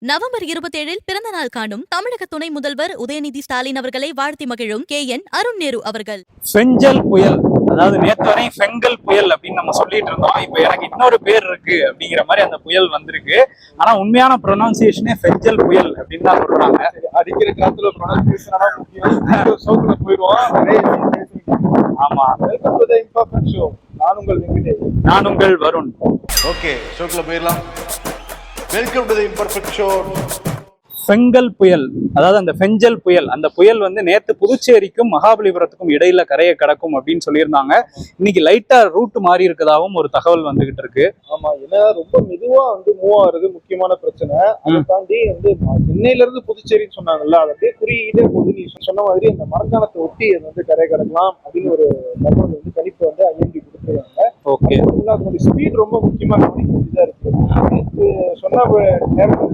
November இருபத்தேழில் பிறந்த நாள் காணும் தமிழக துணை முதல்வர் உதயநிதி ஸ்டாலின் அவர்களை வாழ்த்தி மகிழும் கே என் அருண் நேரு அவர்கள். ஃபெஞ்சல் புயல். அதாவது நேத்து வரை ஃபெங்கல் புயல் அப்படின்னு நம்ம சொல்லிட்டு இருந்தோம். இப்போ எனக்கு இன்னொரு பேர் இருக்கு அப்படிங்கிற மாதிரி அந்த புயல் வந்திருக்கு. ஆனா உண்மையான ப்ரொனவுன்சியேஷனே ஃபெஞ்சல் புயல் அப்படின்னு தான் சொல்றாங்க. அடிக்கிற காத்துல ப்ரொனன்சியேஷன் முக்கியம். போயிடுவோம். ஆமா. நான் உங்கள் நான் உங்கள் வருண். ஓகே ஷோக்குள்ள போயிடலாம். Welcome to the imperfect show Fengal புயல் அதாவது அந்த ஃபெஞ்சல் புயல் அந்த புயல் வந்து நேத்து புதுச்சேரிக்கும் மகாபலிபுரத்துக்கும் இடையில கரையை கடக்கும் அப்படின்னு சொல்லியிருந்தாங்க. இன்னைக்கு லைட்டா ரூட் மாறி இருக்கதாவும் ஒரு தகவல் வந்துகிட்டு இருக்கு. ஆமா ஏன்னா ரொம்ப மெதுவா வந்து மூவ் ஆகுறது முக்கியமான பிரச்சனை. அதை தாண்டி வந்து சென்னையில இருந்து புதுச்சேரின்னு சொன்னாங்கல்ல அதை அப்படியே குறியிட்டே போகுது. நீ சொன்ன மாதிரி அந்த மரக்காணத்தை ஒட்டி அது வந்து கரை கடக்கலாம் அப்படின்னு ஒரு தகவல் வந்து கணிப்பு வந்து ஐஎன்டி கொடுத்துருக்காங்க. ஓகே ஸ்பீட் ரொம்ப முக்கியமா கவனிக்க வேண்டியதா இருக்கு. நேற்று சொன்ன நேரத்தில்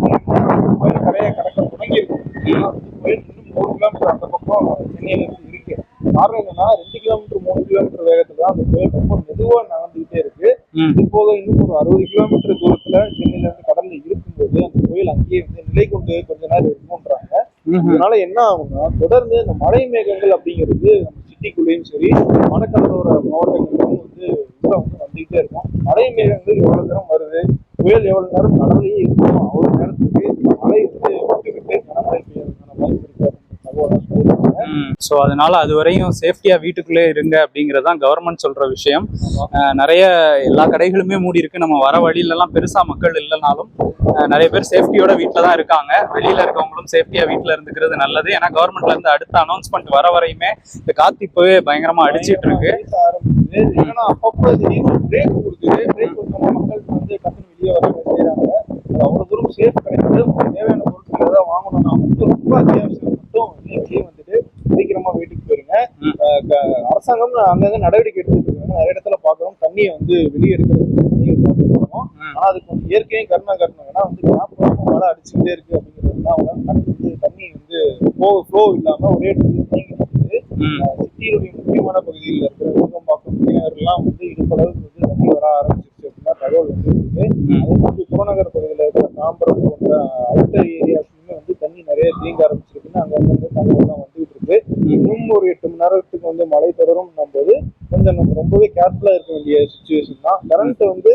புயல் கரையை கடக்க தொடங்கி இருக்கும் ஆனா வந்து புயல் இன்னும் மூணு கிலோமீட்டர் அந்த பக்கம் சென்னையில இருந்து இருக்கு. காரணம் என்னன்னா ரெண்டு கிலோமீட்டர் மூணு கிலோமீட்டர் வேகத்துல தான் அந்த புயல் ரொம்ப மெதுவா நடந்துகிட்டே இருக்கு. இது போக இன்னும் ஒரு அறுபது கிலோமீட்டர் தூரத்துல சென்னையில இருந்து கடல்ல இருக்கும்போது அந்த புயல் அங்கேயே வந்து நிலை கொண்டு கொஞ்ச நேரம் இருக்கும்ன்றாங்க. இதனால என்ன ஆகும்னா தொடர்ந்து இந்த மழை மேகங்கள் அப்படிங்கிறது நம்ம சிட்டிக்குள்ளேயும் சரி வடகடலோர மாவட்டங்களிலும் வந்து உள்ள வந்து வந்துகிட்டே இருக்கும். மழை மேகங்கள் எவ்வளவு வருது புயல் எவ்வளவு நேரம் கடல்லையே இருக்கும் அவ்வளவு நேரத்துக்கு மழை வந்து விட்டுக்கிட்டு கனமழை பெய்யறதுக்கான வாய்ப்பு இருக்கு அப்படின்ற தகவலை சொல்லியிருக்காங்க ஸோ அதனால அது வரையும் சேஃப்டியாக வீட்டுக்குள்ளே இருங்க அப்படிங்கிறது தான் கவர்மெண்ட் சொல்கிற விஷயம். நிறைய எல்லா கடைகளுமே மூடி இருக்கு. நம்ம வர வழியிலலாம் பெருசாக மக்கள் இல்லைனாலும் நிறைய பேர் சேஃப்டியோட வீட்டில் தான் இருக்காங்க. வெளியில் இருக்கவங்களும் சேஃப்டியாக வீட்டில் இருந்துக்கிறது நல்லது. ஏன்னா கவர்மெண்ட்லேருந்து அடுத்த அனௌன்ஸ்மெண்ட் வர வரையுமே இந்த காத்து இப்போவே பயங்கரமாக அடிச்சிட்டு இருக்கு. ஏன்னா அப்பப்போ பிரேக் கொடுக்குது. பிரேக் கொடுத்தோம்னா மக்களுக்கு வந்து டக்குனு வெளியே வர செய்கிறாங்க அவ்வளோ தூரம் சேஃப் கிடையாது தேவையான பொருட்கள் ஏதாவது வாங்கணும்னா மட்டும் ரொம்ப அத்தியாவசியம். மட்டும் வெளியே வெளியே வந்துட்டு சீக்கிரமா வீட்டுக்கு போயிருங்க ம். அஹ் க- அரசாங்கம் அங்கங்க நடவடிக்கை எடுத்துட்டு இருக்காங்க. நிறைய இடத்துல பாக்குறோம் தண்ணியை வந்து வெளியே எடுக்கிறதுக்கு தண்ணியை பார்த்துருக்கோம். ஆனா அதுக்கு வந்து இயற்கையும் கருணா கட்டணும் ஏன்னா வந்து கேப் மழை அடிச்சுக்கிட்டே இருக்கு அப்படிங்கிறதுனால அவங்க வந்து தண்ணி வந்து ஃப்ளோ ஃப்ளோ இல்லாம ஒரே இடத்துல தேங்கி நிற்குது முக்கியமான பகுதியில் இருக்கிற நுங்கம்பாக்கம் புறநகர்லாம் வந்து இடுப்பளவுக்கு வந்து தண்ணி வர ஆரம்பிச்சிருச்சு அப்படின்னா தகவல் வந்து இருக்கு. அதே புறநகர் பகுதியில் இருக்கிற தாம்பரம் போன்ற அவுட்டர் ஏரியாஸ்லயுமே வந்து தண்ணி நிறைய தேங்க ஆரம்பிச்சிருக்குன்னு அங்க வந்து தகவல்லாம் வந்துகிட்டு இருக்கு இன்னும் ஒரு எட்டு மணி நேரத்துக்கு வந்து மழை தொடரும் போது கொஞ்சம் நம்ம ரொம்பவே கேர்ஃபுல்லா இருக்க வேண்டிய சுச்சுவேஷன் தான். கரண்ட் வந்து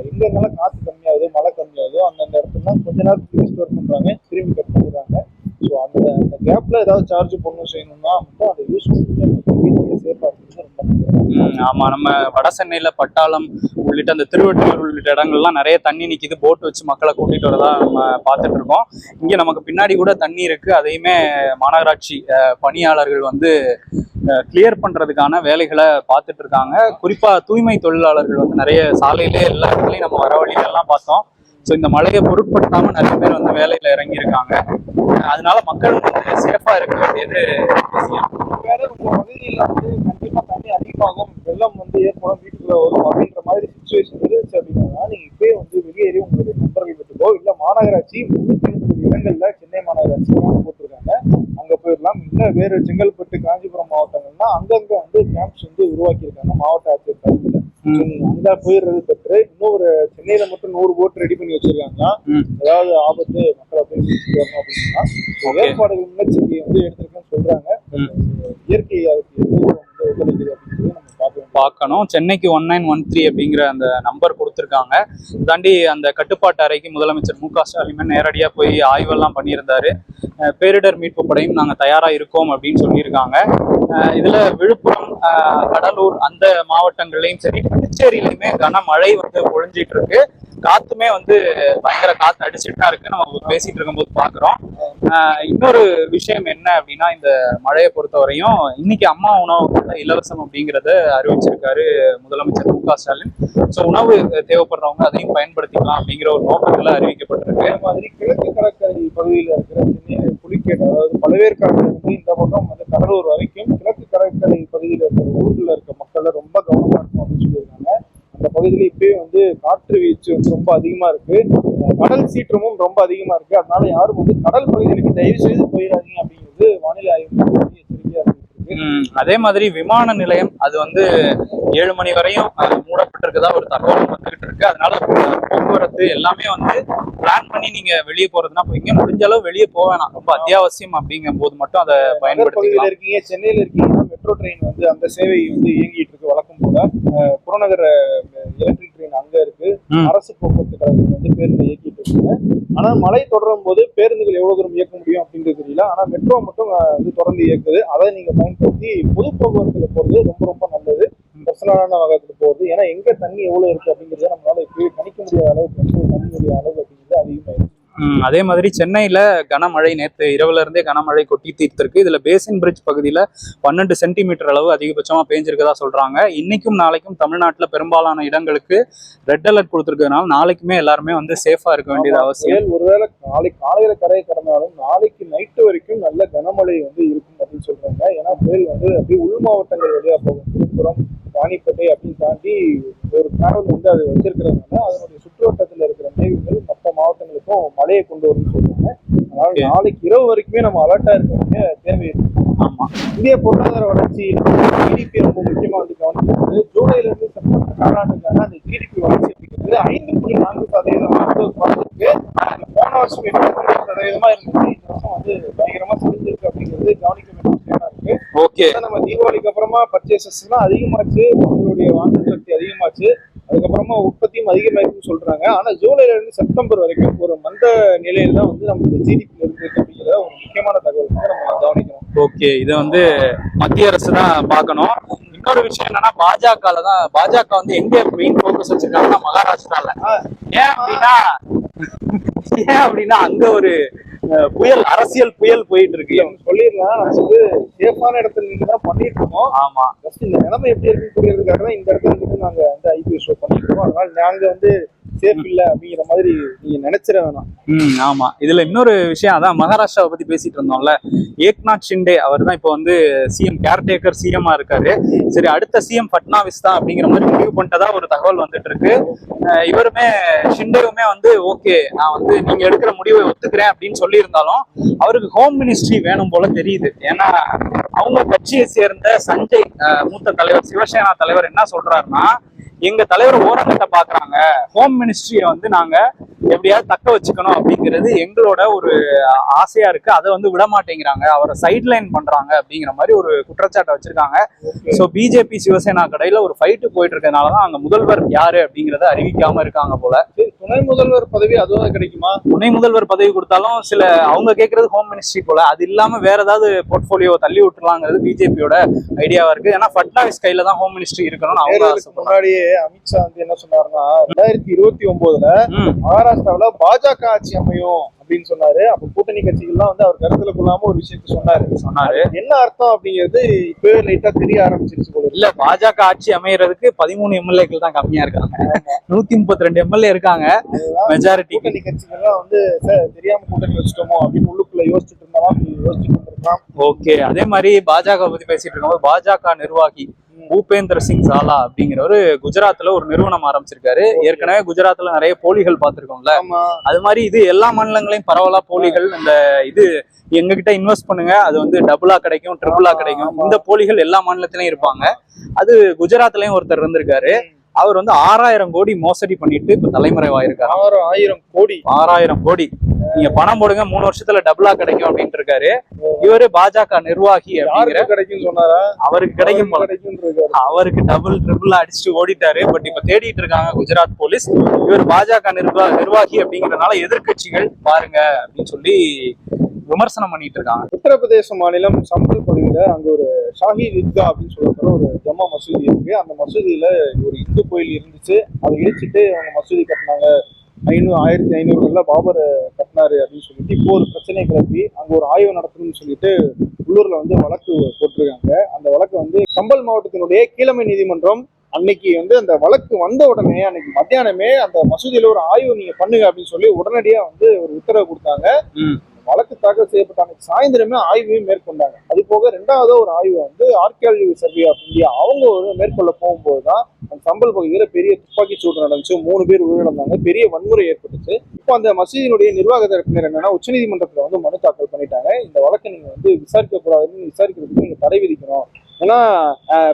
எங்க இருந்தாலும் காத்து கம்மியாகுது மழை கம்மியாகுதோ. அந்தந்த இடத்துல கொஞ்ச நேரத்துக்கு ரெஸ்டோர் பண்றாங்க திரும்பி கட் பண்ணிடுறாங்க. ஸோ அந்த அந்த கேப்ல ஏதாவது சார்ஜ் பண்ணணும் செய்யணும்னா மட்டும் அதை யூஸ் பண்ணி சேஃபாக வீட்டிலேயே ஆமா நம்ம வட சென்னையில பட்டாளம் உள்ளிட்ட அந்த திருவெட்டூர் உள்ளிட்ட இடங்கள்லாம் நிறைய தண்ணி நிக்குது. போட் வச்சு மக்களை கூட்டிட்டு வரதா நம்ம பார்த்துட்டு இருக்கோம். இங்க நமக்கு பின்னாடி கூட தண்ணி இருக்கு. அதையுமே மாநகராட்சி அஹ், பணியாளர்கள் வந்து கிளியர் பண்றதுக்கான வேலைகளை பார்த்துட்டு இருக்காங்க. குறிப்பா தூய்மை தொழிலாளர்கள் வந்து நிறைய சாலையிலே எல்லா இடத்துலையும் நம்ம வர எல்லாம் பார்த்தோம். ஸோ இந்த மழையை பொருட்படுத்தாம நிறைய பேர் வந்து வேலையில இறங்கி இருக்காங்க அதனால மக்கள் வந்து சேஃபா இருக்க வேண்டியது அவசியம். பகுதியில் வந்து கண்டிப்பா தண்ணி அதிகமாகும் வெள்ளம் வந்து ஏற்படும் வீட்டுக்குள்ள வரும் அப்படின்ற மாதிரி சுச்சுவேஷன் இருந்துச்சு அப்படின்னா நீங்க இப்பயே வந்து வெளியேறி உங்களுடைய நண்பர்கள் வீட்டுக்கோ இல்ல மாநகராட்சி முன்னூத்தி முப்பது இடங்கள்ல சென்னை மாநகராட்சி போட்டிருக்காங்க. அங்க போயிடலாம் இல்ல வேற செங்கல்பட்டு காஞ்சிபுரம் மாவட்டங்கள்னா அங்கங்க வந்து கேம்ப்ஸ் வந்து உருவாக்கியிருக்காங்க மாவட்ட ஆட்சியர் தலைமையில் அங்க போயிடுறது பெற்று இன்னும் ஒரு சென்னையில மட்டும் நூறு போட் ரெடி பண்ணி வச்சிருக்காங்களா ம். ஏதாவது ஆபத்து மக்களை போய் வரணும் அப்படின்னா. ஏற்பாடுகள் முன்னெச்சரிக்கை வந்து எடுத்திருக்கேன்னு சொல்றாங்க. இயற்கை அதுக்கு வந்து ஒத்துழைக்குது அப்படிங்கிறது நம்ம பார்க்க வேண்டும் பார்க்கணும். சென்னைக்கு ஒன் நைன் ஒன் த்ரீ அப்படிங்கிற அந்த நம்பர் கொடுத்துருக்காங்க. தாண்டி அந்த கட்டுப்பாட்டு அறைக்கு முதலமைச்சர் மு க ஸ்டாலின் நேரடியாக போய் ஆய்வெல்லாம் பண்ணியிருந்தாரு. பேரிடர் மீட்பு படையும் நாங்கள் தயாராக இருக்கோம் அப்படின்னு சொல்லியிருக்காங்க. இதில் விழுப்புரம் கடலூர் அந்த மாவட்டங்கள்லையும் சரி புதுச்சேரியிலையுமே கனமழை வந்து பொழிஞ்சிட்டு இருக்கு. காத்துமே வந்து பயங்கர காத்து அடிச்சுட்டு தான் இருக்கு நம்ம பேசிட்டு இருக்கும்போது பாக்குறோம். இன்னொரு விஷயம் என்ன அப்படின்னா இந்த மழையை பொறுத்தவரையும் இன்னைக்கு அம்மா உணவு இலவசம் அப்படிங்கறத அறிவிச்சிருக்காரு முதலமைச்சர் மு க ஸ்டாலின். ஸோ உணவு தேவைப்படுறவங்க அதையும் பயன்படுத்திக்கலாம் அப்படிங்கிற ஒரு நோக்கத்துல அறிவிக்கப்பட்டிருக்கு. அதே மாதிரி கிழக்கு கடற்கரை பகுதியில் இருக்கிற சென்னை அதாவது பழவேற்காடு இருந்து இந்த பக்கம் வந்து கடலூர் வரைக்கும் கிழக்கு கடற்கரை பகுதியில் இருக்கிற ஊர்ல இருக்க மக்கள் ரொம்ப கவனமா இருக்கும் அப்படின்னு சொல்லியிருக்காங்க அந்த பகுதியில இப்பயே வந்து காற்று வீச்சு வந்து ரொம்ப அதிகமா இருக்கு. கடல் சீற்றமும் ரொம்ப அதிகமா இருக்கு. அதனால யாரும் வந்து கடல் பகுதிகளுக்கு தயவு செய்து போயிடாதீங்க அப்படிங்கிறது வானிலை ஆய்வு மையம் வந்து எச்சரிக்கையா இருந்துட்டு இருக்கு. ம், அதே மாதிரி விமான நிலையம் அது வந்து ஏழு மணி வரையும் மூடப்பட்டிருக்கதா ஒரு தகவல் வந்துகிட்டு இருக்கு. அதனால போக்குவரத்து எல்லாமே வந்து பிளான் பண்ணி நீங்க வெளியே போறதுன்னா போய்ங்க முடிஞ்ச அளவு வெளியே போக வேணாம். ரொம்ப அத்தியாவசியம் அப்படிங்கும் போது மட்டும் அதை பயன்படுத்திக்கலாம். இருக்கீங்க சென்னையில இருக்கீங்கன்னா மெட்ரோ ட்ரெயின் வந்து அந்த சேவை வந்து இயங்கிட்டு இருக்கு வழக்கம் போல. புறநகர எலக்ட்ரிக் ட்ரெயின் அங்க இருக்கு. அரசு போக்குவரத்து கழகம் வந்து பேருந்து இயக்கிட்டு இருக்காங்க ஆனா மழை தொடரும் போது பேருந்துகள் எவ்வளவு தூரம் இயக்க முடியும் அப்படின்றது தெரியல. ஆனா மெட்ரோ மட்டும் வந்து தொடர்ந்து இயக்குது. அதை நீங்க பயன்படுத்தி பொது போக்குவரத்துல போறது ரொம்ப ரொம்ப நல்லது. பர்சனலான வகைத்துல போறது. ஏன்னா எங்க தண்ணி எவ்வளவு இருக்கு அப்படிங்கறத நம்மளால இப்பயே கணிக்க முடியாத அளவுக்கு வந்து தண்ணியுடைய அளவு அப்படிங்கிறது அதிகமாயிருக்கு ம், அதே மாதிரி சென்னையில கனமழை நேற்று இரவுல இருந்தே கனமழை கொட்டி தீர்த்திருக்கு. இதுல பேசின் பிரிட்ஜ் பகுதியில பன்னெண்டு சென்டிமீட்டர் அளவு அதிகபட்சமா பேஞ்சிருக்கதா சொல்றாங்க. இன்னைக்கும் நாளைக்கும் தமிழ்நாட்டுல பெரும்பாலான இடங்களுக்கு ரெட் அலர்ட் கொடுத்துருக்கிறதுனால நாளைக்குமே எல்லாருமே வந்து சேஃபா இருக்க வேண்டியது அவசியம். ஒருவேளை நாளைக்கு காலையில கரையை கடந்தாலும் நாளைக்கு நைட்டு வரைக்கும் நல்ல கனமழை வந்து இருக்கும் அப்படின்னு சொல்றாங்க. ஏன்னா புயல் வந்து அப்படியே உள் மாவட்டங்கள் வழியா போகும். விழுப்புரம் ராணிப்பேட்டை அப்படின்னு தாண்டி ஒரு டிராவல் வந்து அது வச்சிருக்கிறதுனால அதனுடைய சுற்றுவட்டத்தில் இருக்கிற மேகங்கள் மற்ற மாவட்டங்களுக்கும் மழையை கொண்டு வரும்னு சொல்றாங்க. அதனால. நாளைக்கு இரவு வரைக்குமே நம்ம அலர்ட்டா இருக்க வேண்டிய தேவை இருக்கு ஆமா. இந்திய பொருளாதார வளர்ச்சி ஜிடிபி ரொம்ப முக்கியமா வந்து கவனிக்கிறது. ஜூலைல இருந்து செப்டம்பர் காலாண்டுக்கான அந்த ஜிடிபி வளர்ச்சி அப்படிங்கிறது ஐந்து புள்ளி நான்கு சதவீதமா வந்து குறைஞ்சிருக்கு. போன வருஷம் எட்டு புள்ளி சதவீதமா இருந்துச்சு இந்த வருஷம் வந்து பயங்கரமா சரிஞ்சிருக்கு அப்படிங்கிறது கவனிக்க வேண்டிய இருக்கு ஓகே. நம்ம தீபாவளிக்கு அப்புறமா பர்ச்சேசஸ் எல்லாம் அதிகமாச்சு. மக்களுடைய வாங்கும் சக்தி அதிகமாச்சு. அதுக்கப்புறமா உற்பத்தியும் அதிகமாயிருக்குன்னு சொல்றாங்க. ஆனா ஜூலைல இருந்து செப்டம்பர் வரைக்கும் ஒரு மந்த நிலையில தான் வந்து நம்மளுடைய ஜிடிபி இருக்கு அப்படிங்கிறத ஒரு முக்கியமான தகவல் வந்து நம்ம கவனிக்கணும். ஓகே. இதை வந்து மத்திய அரசு தான் பார்க்கணும். இன்னொரு விஷயம் என்னன்னா பாஜகல தான் பாஜக வந்து எங்க மெயின் ஃபோக்கஸ் வச்சிருக்காங்கன்னா மகாராஷ்டிரால. ஏன் அப்படின்னா ஏன் அப்படின்னா அங்க ஒரு புயல் அரசியல் புயல் போயிட்டு இருக்கு சொல்லிடலாம் நம்ம வந்து சேஃபான இடத்துல நின்று தான் பண்ணிட்டு இருக்கோம் ஆமா. ஃபர்ஸ்ட் இந்த நிலைமை எப்படி இருக்குன்னு புரியறதுக்காக தான் இந்த இடத்துல இருந்து நாங்க வந்து ஐபிஎஸ் ஷோ பண்ணிட்டு இருக்கோம் அதனால நாங்க வந்து சேஃப் இல்ல அப்படிங்கிற மாதிரி நீங்க நினைச்சிட வேணாம். ம் ஆமா. இதுல இன்னொரு விஷயம் அதான் மகாராஷ்டிராவை பத்தி பேசிட்டு இருந்தோம்ல. ஏக்நாத் ஷிண்டே அவர் தான் இப்போ வந்து சிஎம் கேர்டேக்கர் சிஎம்மா இருக்காரு. சரி அடுத்த சிஎம் பட்னாவிஸ் தான் அப்படிங்கிற மாதிரி முடிவு பண்ணிட்டதா ஒரு தகவல் வந்துட்டு இருக்கு இவருமே ஷிண்டேவுமே வந்து ஓகே நான் வந்து நீங்க எடுக்கிற முடிவை ஒத்துக்கிறேன் அப்படின்னு சொல்லியிருந்தாலும் அவருக்கு ஹோம் மினிஸ்ட்ரி வேணும் போல தெரியுது. ஏன்னா அவங்க கட்சியை சேர்ந்த சஞ்சய் மூத்த தலைவர் சிவசேனா தலைவர் என்ன சொல்றாருன்னா எங்க தலைவர் ஓரங்கட்ட பாக்குறாங்க. ஹோம் மினிஸ்ட்ரியை வந்து நாங்க எப்படியாவது தக்க வச்சுக்கணும் அப்படிங்கிறது எங்களோட ஒரு ஆசையா இருக்கு. அதை வந்து விட மாட்டேங்கிறாங்க. அவரை சைட்லைன் பண்றாங்க அப்படிங்கிற மாதிரி ஒரு குற்றச்சாட்டை வச்சிருக்காங்க. ஸோ பிஜேபி சிவசேனா கடையில ஒரு ஃபைட்டு போயிட்டு இருக்கறதுனாலதான் அங்க முதல்வர் யாரு அப்படிங்கறத அறிவிக்காம இருக்காங்க போல. துணை முதல்வர் பதவி அதுவும் கிடைக்குமா? துணை முதல்வர் பதவி கொடுத்தாலும் சில அவங்க கேட்கறது ஹோம் மினிஸ்ட்ரி போல. அது இல்லாம வேற ஏதாவது போர்ட்போலியோ தள்ளி விட்டுலாங்கிறது பிஜேபியோட ஐடியாவா இருக்கு. ஏன்னா பட்னாவிஸ் கையில தான் ஹோம் மினிஸ்ட்ரி இருக்கணும்னு அவங்க முன்னாடியே அமித்ஷா வந்து என்ன சொன்னாருன்னா ரெண்டாயிரத்தி இருபத்தி ஒன்பதுல மகாராஷ்டிராவுல பாஜக ஆட்சி அமையும் அப்படின்னு சொன்னாரு. அப்ப கூட்டணி கட்சிகள்லாம் வந்து அவர் கருத்துல கொள்ளாம ஒரு விஷயத்த சொன்னாரு. சொன்னாரு. என்ன அர்த்தம் அப்படிங்கிறது இப்பவே லைட்டா தெரிய ஆரம்பிச்சிருச்சு போல. இல்ல பாஜக ஆட்சி அமையறதுக்கு பதிமூணு எம்எல்ஏக்கள் தான் கம்மியா இருக்காங்க. நூத்தி முப்பத்தி ரெண்டு எம்எல்ஏ இருக்காங்க. மெஜாரிட்டி கூட்டணி கட்சிகள்லாம் வந்து தெரியாம கூட்டணி வச்சுட்டோமோ அப்படின்னு உள்ளுக்குள்ள யோசிச்சுட்டு இருந்தாலும் யோசிச்சுட்டு இருந்திருக்கலாம். ஓகே அதே மாதிரி பாஜக பத்தி பேசிட்டு இருக்கும்போது பாஜக நிர்வாகி பூபேந்தர் சிங் சாலா அப்படிங்கிறவரு குஜராத்ல ஒரு நிறுவனம் ஆரம்பிச்சிருக்காரு. ஏற்கனவே குஜராத்ல நிறைய போலிகள் பார்த்திருக்கோம்ல. ஆமா. அது மாதிரி இது எல்லா மாநிலங்களையும் பரவலா போலிகள் இந்த இது எங்ககிட்ட இன்வெஸ்ட் பண்ணுங்க. அது வந்து டபுளா கிடைக்கும் ட்ரிபிளா கிடைக்கும். இந்த போலிகள் எல்லா மாநிலத்திலயும் இருப்பாங்க. அது குஜராத்லயும் ஒருத்தர் இருந்திருக்காரு. அவர் வந்து ஆறாயிரம் கோடி மோசடி பண்ணிட்டு இப்ப தலைமறைவாயிருக்காரு. ஆயிரம் ஆயிரம் கோடி. ஆறாயிரம் கோடி. நீங்க பணம் போடுங்க மூணு வருஷத்துல டபுளா கிடைக்கும் அப்படின்ட்டு இருக்காரு. இவரு பாஜக நிர்வாகி அப்படிங்கிற கிடைக்கும் சொன்னாரா? அவருக்கு கிடைக்கும் அவருக்கு டபுள் ட்ரிபிள் அடிச்சுட்டு ஓடிட்டாரு. பட் இப்ப தேடிட்டு இருக்காங்க குஜராத் போலீஸ். இவர் பாஜக நிர்வா நிர்வாகி அப்படிங்கறதுனால எதிர்க்கட்சிகள் பாருங்க அப்படின்னு சொல்லி விமர்சனம் பண்ணிட்டு இருக்காங்க. உத்தரப்பிரதேச மாநிலம் சம்பல் பகுதியில அங்க ஒரு ஷாஹி இத்கா அப்படின்னு சொல்லப்படுற ஒரு ஜம்மா மசூதி இருக்கு. அந்த மசூதியில ஒரு இந்து கோயில் இருந்துச்சு. அதை இடிச்சிட்டு அவங்க மசூதி கட்டினாங்க. ஐநூறு ஆயிரத்தி ஐநூறுகள்ல பாபர் கட்டினாரு அப்படின்னு சொல்லிட்டு இப்போ ஒரு பிரச்சனை கிளப்பி அங்க ஒரு ஆய்வு நடத்தணும்னு சொல்லிட்டு உள்ளூர்ல வந்து வழக்கு போட்டிருக்காங்க. அந்த வழக்கு வந்து சம்பல் மாவட்டத்தினுடைய கீழமை நீதிமன்றம் அன்னைக்கு வந்து அந்த வழக்கு வந்த உடனே அன்னைக்கு மத்தியானமே அந்த மசூதியில ஒரு ஆய்வு நீங்க பண்ணுங்க அப்படின்னு சொல்லி உடனடியா வந்து ஒரு உத்தரவு கொடுத்தாங்க. வழக்கு தாக்கல் செய்யப்பட்ட அன்னைக்கு சாயந்தரமே ஆய்வையும் மேற்கொண்டாங்க. அது போக ரெண்டாவது ஒரு ஆய்வு வந்து ஆர்கியாலஜி சர்வே ஆஃப் இந்தியா அவங்க ஒரு மேற்கொள்ள போகும்போது தான் அந்த சம்பல் பகுதியில பெரிய துப்பாக்கி சூடு நடந்துச்சு. மூணு பேர் உயிரிழந்தாங்க. பெரிய வன்முறை ஏற்பட்டுச்சு. இப்போ அந்த மசூதியினுடைய நிர்வாக தரப்பினர் என்னன்னா உச்சநீதிமன்றத்துல வந்து மனு தாக்கல் பண்ணிட்டாங்க. இந்த வழக்கை நீங்க வந்து விசாரிக்க கூடாதுன்னு விசாரிக்கிறதுக்கு நீங்க தடை விதிக்கணும். ஏன்னா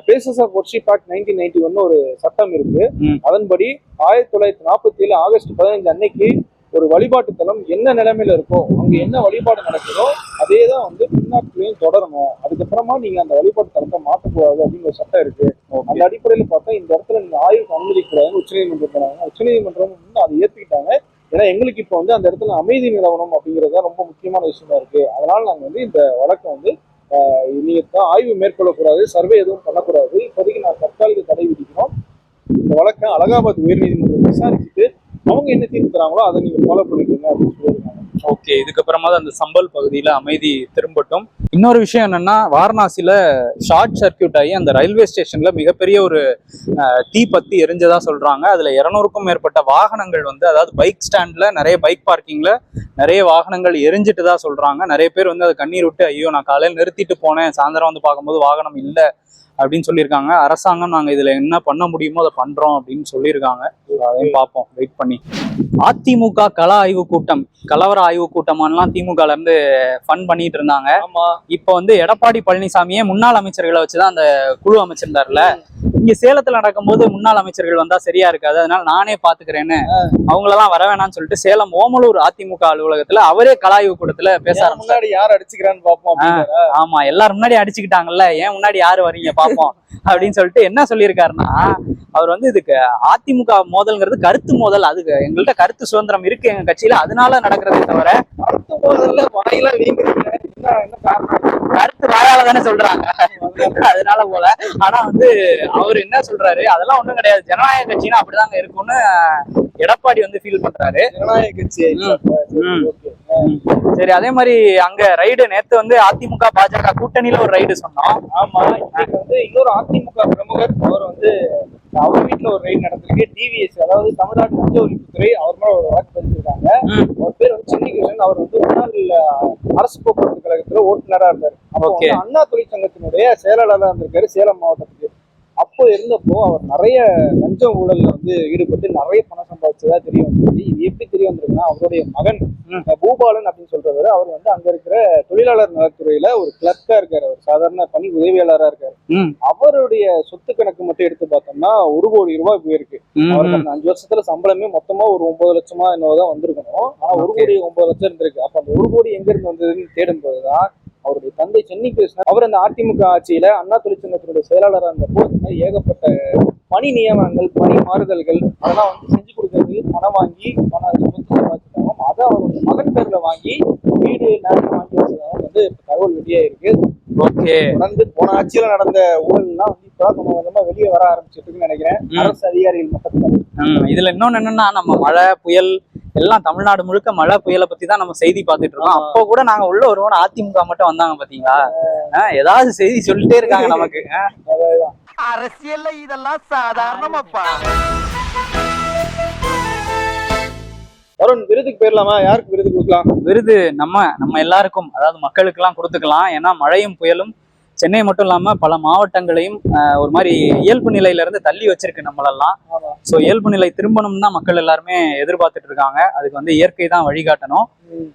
places of worship act nineteen ninety ஒன்னு ஒரு சட்டம் இருக்கு. அதன்படி ஆயிரத்தி தொள்ளாயிரத்தி நாற்பத்தி ஏழு ஆகஸ்ட் பதினைஞ்சு அன்னைக்கு ஒரு வழிபாட்டு தலம் என்ன நிலைமையில இருக்கோ அங்க என்ன வழிபாடு நடக்குதோ அதே தான் வந்து பின்னாட்களையும் தொடரணும். அதுக்கப்புறமா நீங்க அந்த வழிபாட்டு தலத்தை மாற்றக்கூடாது அப்படின்னு ஒரு சட்டம் இருக்கு. அந்த அடிப்படையில பார்த்தா இந்த இடத்துல நீங்க ஆய்வுக்கு அனுமதிக்கூடாதுன்னு உச்சநீதிமன்றம் உச்சநீதிமன்றம் வந்து அதை ஏத்துக்கிட்டாங்க. ஏன்னா எங்களுக்கு இப்போ வந்து அந்த இடத்துல அமைதி நிலவணும் அப்படிங்கிறது ரொம்ப முக்கியமான விஷயமா இருக்கு. அதனால நாங்க வந்து இந்த வழக்கை வந்து நீங்க தான் ஆய்வு மேற்கொள்ளக்கூடாது சர்வே எதுவும் பண்ணக்கூடாது. இப்போதைக்கு நான் தற்காலிக தடை விதிக்கிறோம். இந்த வழக்கை அலகாபாத் உயர்நீதிமன்றம் விசாரிச்சுட்டு அவங்க என்ன தீர்க்கிறாங்களோ அதை நீங்க ஃபாலோ பண்ணிக்கோங்க அப்படின்னு சொல்லியிருக்காங்க. ஓகே இதுக்கப்புறமா அந்த சம்பல் பகுதியில அமைதி திரும்பட்டும். இன்னொரு விஷயம் என்னன்னா வாரணாசியில ஷார்ட் சர்க்கியூட் ஆகி அந்த ரயில்வே ஸ்டேஷன்ல மிகப்பெரிய ஒரு தீ பத்தி எரிஞ்சதா சொல்றாங்க. அதுல இருநூறுக்கும் மேற்பட்ட வாகனங்கள் வந்து அதாவது பைக் ஸ்டாண்ட்ல நிறைய பைக் பார்க்கிங்ல நிறைய வாகனங்கள் எரிஞ்சிட்டு தான் சொல்றாங்க. நிறைய பேர் வந்து அதை கண்ணீர் விட்டு ஐயோ நான் காலையில் நிறுத்திட்டு போனேன் சாயந்தரம் வந்து பார்க்கும்போது வாகனம் இல்லை அப்படின்னு சொல்லியிருக்காங்க. அரசாங்கம் நாங்க இதுல என்ன பண்ண முடியுமோ அதை பண்றோம் அப்படின்னு சொல்லியிருக்காங்க. அதையும் பார்ப்போம். வெயிட் பண்ணி. அதிமுக கள ஆய்வு கூட்டம் கலவர ஆய்வு கூட்டமானலாம் திமுகல இருந்து ஃபன் பண்ணிட்டு இருந்தாங்க. இப்போ வந்து எடப்பாடி பழனிசாமியே முன்னாள் அமைச்சர்களை வச்சுதான் அந்த குழு அமைச்சிருந்தாருல. இங்க சேலத்துல நடக்கும்போது முன்னாள் அமைச்சர்கள் வந்தா சரியா இருக்காது. அதனால நானே பாத்துக்கிறேன்னு அவங்களெல்லாம் வர வேணாம்னு சொல்லிட்டு சேலம் ஓமலூர் அதிமுக அலுவலகத்துல அவரே கல ஆய்வு கூட்டத்துல பேச முன்னாடி யார் அடிச்சுக்கிறான்னு அப்படின்னு ஆமா எல்லாரும் முன்னாடி அடிச்சுக்கிட்டாங்கல்ல. ஏன் முன்னாடி யாரு வரீங்க பாப்போம் அப்படின்னு சொல்லிட்டு என்ன சொல்லியிருக்காருன்னா அவர் வந்து இதுக்கு அதிமுக மோதல்ங்கிறது கருத்து மோதல். அது எங்கள்கிட்ட கருத்து சுதந்திரம் இருக்கு எங்க கட்சியில. அதனால நடக்கிறதே தவிர அடுத்த முதல்ல காரணம்? கருத்து வாயால தானே சொல்றாங்க. அதனால போல. ஆனா வந்து அவர் என்ன சொல்றாரு அதெல்லாம் ஒண்ணும் கிடையாது. ஜனநாயக கட்சினா அப்படிதாங்க இருக்கும்னு எடப்பாடி வந்து ஃபீல் பண்றாரு. ஜனநாயக கட்சி சரி அதே மாதிரி அங்க ரைடு நேத்து வந்து அதிமுக பாஜக கூட்டணியில ஒரு ரைடு சொன்னோம். ஆமா இன்னைக்கு வந்து இன்னொரு அதிமுக பிரமுகர் அவர் வந்து அவர் வீட்டுல ஒரு ரைடு நடந்திருக்கு. டிவிஎஸ் அதாவது தமிழ்நாடு லஞ்ச ஒழிப்புத்துறை அவர் மேல ஒரு வழக்கு பதிச்சிருக்காங்க ம். அவர் பேர் வந்து சென்னிகிருஷ்ணன் அவர் வந்து முன்னாள் அரசு போக்குவரத்து கழகத்துல ஓட்டுநரா இருந்தார். அப்போ அண்ணா தொழிற்சங்கத்தினுடைய செயலாளராக இருந்திருக்காரு சேலம் மாவட்டத்துக்கு. அப்போ இருந்தப்போ அவர் நிறைய லஞ்ச ஊழல்ல வந்து ஈடுபட்டு நிறைய பணம் சம்பாதிச்சதா தெரிய வந்திருக்கு இது எப்படி தெரிய வந்திருக்குன்னா அவருடைய மகன் பூபாலன் அப்படின்னு சொல்றவர் அவர் வந்து அங்க இருக்கிற தொழிலாளர் நலத்துறையில ஒரு கிளர்க்கா இருக்காரு. அவர் சாதாரண பணி உதவியாளரா இருக்காரு. அவருடைய சொத்து கணக்கு மட்டும் எடுத்து பார்த்தோம்னா ஒரு கோடி ரூபாய் போயிருக்கு. அவருக்கு. அந்த அஞ்சு வருஷத்துல சம்பளமே மொத்தமா ஒரு ஒன்பது லட்சமா என்னவோதான் வந்திருக்கணும். ஆனா ஒரு. கோடி ஒன்பது லட்சம் இருந்திருக்கு. அப்ப அந்த ஒரு கோடி எங்க இருந்து வந்ததுன்னு தேடும் போதுதான் அவருடைய தந்தை சென்னை கிருஷ்ணன் அவர் அந்த அதிமுக ஆட்சியில அண்ணா தொழிற்சங்கத்தினுடைய செயலாளராக இருந்தப்போ ஏகப்பட்ட பணி நியமனங்கள் பணி மாறுதல்கள் அதெல்லாம் வந்து செஞ்சு கொடுக்கறது பணம் வாங்கி பணம் சம்பாதிச்சிருக்காங்க அதை அவருடைய மகன் பேர்ல வாங்கி வீடு நிலம் வாங்கி வச்சதாக வந்து தகவல் வெளியாயிருக்கு ஓகே. தொடர்ந்து போன ஆட்சியில நடந்த ஊழல்லாம் வந்து இப்பதான் கொஞ்சம் கொஞ்சமா வெளியே வர ஆரம்பிச்சிட்டு இருக்குன்னு நினைக்கிறேன். அரசு அதிகாரிகள் மட்டத்துல இதுல இன்னொன்னு என்னன்னா நம்ம மழை புயல் எல்லாம் தமிழ்நாடு முழுக்க மழை புயலை பத்தி தான் நம்ம செய்தி பார்த்துட்டு இருக்கோம். அப்போ கூட நாங்க உள்ள வருவோம் அதிமுக மட்டும் வந்தாங்க பாத்தீங்களா? ஏதாவது செய்தி சொல்லிட்டே இருக்காங்க நமக்கு. அரசியல்ல இதெல்லாம் சாதாரணமாப்பா. வருண் விருதுக்கு போயிடலாமா? யாருக்கு விருது கொடுக்கலாம்? விருது நம்ம நம்ம எல்லாருக்கும் அதாவது மக்களுக்கு எல்லாம் கொடுத்துக்கலாம். ஏன்னா மழையும் புயலும் சென்னை மட்டும் இல்லாம பல மாவட்டங்களையும் ஒரு மாதிரி இயல்பு நிலையில இருந்து தள்ளி வச்சிருக்கு நம்மளெல்லாம். ஸோ இயல்பு நிலை திரும்பணும் தான் மக்கள் எல்லாருமே எதிர்பார்த்துட்டு இருக்காங்க. அதுக்கு வந்து இயற்கை தான் வழிகாட்டணும்.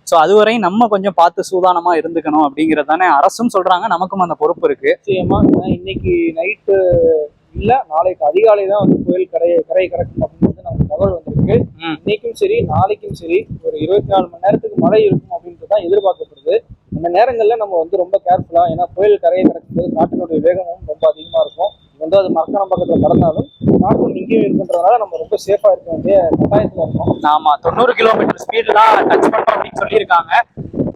ஸோ அதுவரை நம்ம கொஞ்சம் பார்த்து சூதானமா இருந்துக்கணும் அப்படிங்கிறது தானே அரசும் சொல்றாங்க. நமக்கும் அந்த பொறுப்பு இருக்கு. நிச்சயமா. இன்னைக்கு நைட்டு இல்ல நாளைக்கு அதிகாலை தான் வந்து புயல் கரையை கரை கடக்கும் அப்படின்னு நமக்கு தகவல் வந்திருக்கு. இன்னைக்கும் சரி நாளைக்கும் சரி ஒரு இருபத்தி நாலு மணி நேரத்துக்கு மழை இருக்கும் அப்படின்றது தான் எதிர்பார்க்கப்படுது. அந்த நேரங்கள்ல நம்ம வந்து ரொம்ப கேர்ஃபுல்லா ஏன்னா புயல் கரையை கடக்கும்போது காற்றினுடைய வேகமும் ரொம்ப அதிகமா இருக்கும். வந்து அது மரக்காணம் பக்கத்துல கடந்தாலும் காற்றும் இங்கேயும் இருக்குன்றதுனால நம்ம ரொம்ப சேஃபா இருக்க வேண்டிய கட்டாயத்துல இருக்கோம். ஆமா தொண்ணூறு கிலோமீட்டர் ஸ்பீட்லாம் டச் பண்றோம் அப்படின்னு சொல்லியிருக்காங்க.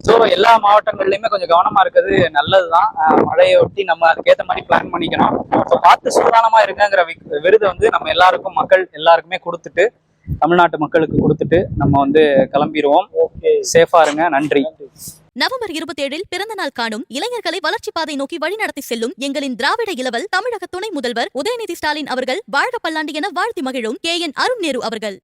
ஸோ எல்லா மாவட்டங்கள்லயுமே கொஞ்சம் கவனமா இருக்கிறது நல்லதுதான். ஆஹ் மழையை ஒட்டி நம்ம அதுக்கேற்ற மாதிரி பிளான் பண்ணிக்கணும். ஸோ பார்த்து சூதானமா இருங்கங்கிற வி- விருது வந்து நம்ம எல்லாருக்கும் மக்கள் எல்லாருக்குமே கொடுத்துட்டு தமிழ்நாட்டு மக்களுக்கு கொடுத்துட்டு நம்ம வந்து கிளம்பிடுவோம் ஓகே சேஃபா இருங்க. நன்றி. நவம்பர் இருபத்தேழில் பிறந்த நாள் காணும் இளைஞர்களை வளர்ச்சி பாதை நோக்கி வழிநடத்தி செல்லும் எங்களின் திராவிட இளவல் தமிழக துணை முதல்வர் உதயநிதி ஸ்டாலின் அவர்கள் வாழ்க பல்லாண்டு என வாழ்த்தி மகிழும் கே என் அருண் நேரு அவர்கள்.